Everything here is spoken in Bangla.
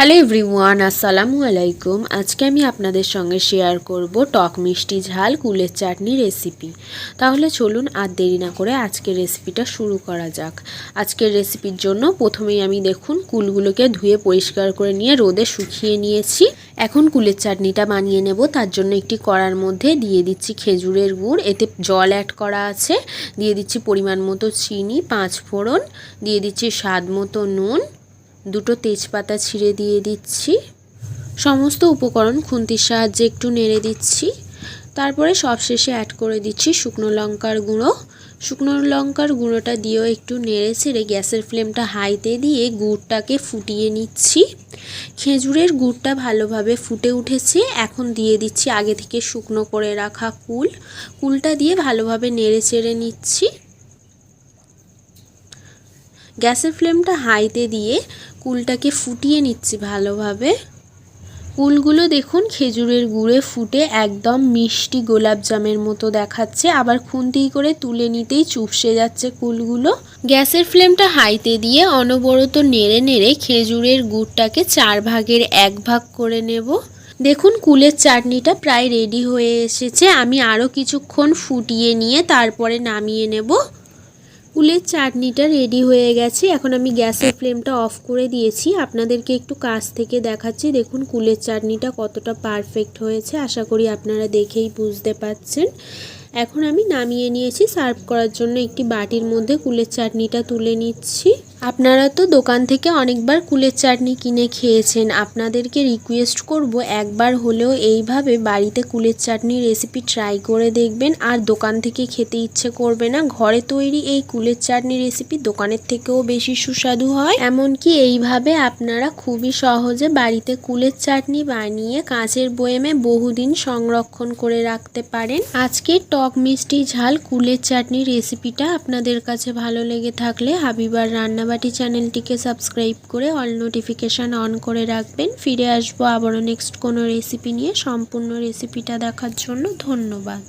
হ্যালো এভরিওয়ান, আসসালামু আলাইকুম। আজকে আমি আপনাদের সঙ্গে শেয়ার করব টক মিষ্টি ঝাল কুলের চাটনি রেসিপি। তাহলে চলুন আর দেরি না করে আজকের রেসিপিটা শুরু করা যাক। আজকের রেসিপির জন্য প্রথমেই আমি দেখুন কুলগুলোকে ধুয়ে পরিষ্কার করে নিয়ে রোদে শুকিয়ে নিয়েছি। এখন কুলের চাটনিটা বানিয়ে নেব। তার জন্য একটি কড়ার মধ্যে দিয়ে দিচ্ছি খেজুরের গুড়। এতে জল অ্যাড করা আছে। দিয়ে দিচ্ছি পরিমাণ মতো চিনি পাঁচ ফোড়ন দিয়ে দিচ্ছি স্বাদ মতো নুন। দুটো তেজপাতা ছিঁড়ে দিয়ে দিচ্ছি। সমস্ত উপকরণ খুন্তির সাহায্যে একটু নেড়ে দিচ্ছি। তারপরে সবশেষে অ্যাড করে দিচ্ছি শুকনো লঙ্কার গুঁড়ো। শুকনো লঙ্কার গুঁড়োটা দিয়েও একটু নেড়ে ছেড়ে গ্যাসের ফ্লেমটা হাইতে দিয়ে গুড়টাকে ফুটিয়ে নিচ্ছি। খেজুরের গুড়টা ভালোভাবে ফুটে উঠেছে। এখন দিয়ে দিচ্ছি আগে থেকে শুকনো করে রাখা কুল। কুলটা দিয়ে ভালোভাবে নেড়ে চেড়ে নিচ্ছি। গ্যাসের ফ্লেমটা হাইতে দিয়ে কুলটাকে ফুটিয়ে নিচ্ছি ভালোভাবে। কুলগুলো দেখুন খেজুরের গুড়ে ফুটে একদম মিষ্টি গোলাপ জামের মতো দেখাচ্ছে। আবার খুন্তি করে তুলে নিতেই চুপসে যাচ্ছে কুলগুলো। গ্যাসের ফ্লেমটা হাইতে দিয়ে অনবরত নেড়ে নেড়ে খেজুরের গুড়টাকে চার ভাগের এক ভাগ করে নেব। দেখুন কুলের চাটনিটা প্রায় রেডি হয়ে এসেছে। আমি আরও কিছুক্ষণ ফুটিয়ে নিয়ে তারপরে নামিয়ে নেব। কুলের চাটনিটা রেডি হয়ে গেছে। এখন আমি গ্যাসের ফ্লেমটা অফ করে দিয়েছি। আপনাদেরকে একটু কাছ থেকে দেখাচ্ছি। দেখুন, কুলের চাটনিটা কতটা পারফেক্ট হয়েছে। আশা করি আপনারা দেখেই বুঝতে পাচ্ছেন এখন আমি নামিয়ে নিয়েছি। সার্ভ করার জন্য একটি বাটির মধ্যে কুলের চাটনিটা তুলে নিচ্ছি। আপনারা তো দোকান থেকে অনেকবার কুলের চাটনি কিনে খেয়েছেন। আপনাদেরকে রিকোয়েস্ট করব একবার হলেও এইভাবে বাড়িতে কুলের চাটনি রেসিপি ট্রাই করে দেখবেন। আর দোকান থেকে খেতে ইচ্ছে করবে না। ঘরে তৈরি এই কুলের চাটনি রেসিপি দোকানের থেকেও বেশি সুস্বাদু হয়। এমনকি এইভাবে আপনারা খুবই সহজে বাড়িতে কুলের চাটনি বানিয়ে কাঁচের বয়েমে বহুদিন সংরক্ষণ করে রাখতে পারেন। আজকে টক মিষ্টি ঝাল কুলের চাটনি রেসিপিটা আপনাদের কাছে ভালো লেগে থাকলে হাবিবার রান্নাবাটি চ্যানেলটিকে সাবস্ক্রাইব করে অল নোটিফিকেশান অন করে রাখবেন। ফিরে আসব আবারও নেক্সট কোনো রেসিপি নিয়ে। সম্পূর্ণ রেসিপিটা দেখার জন্য ধন্যবাদ।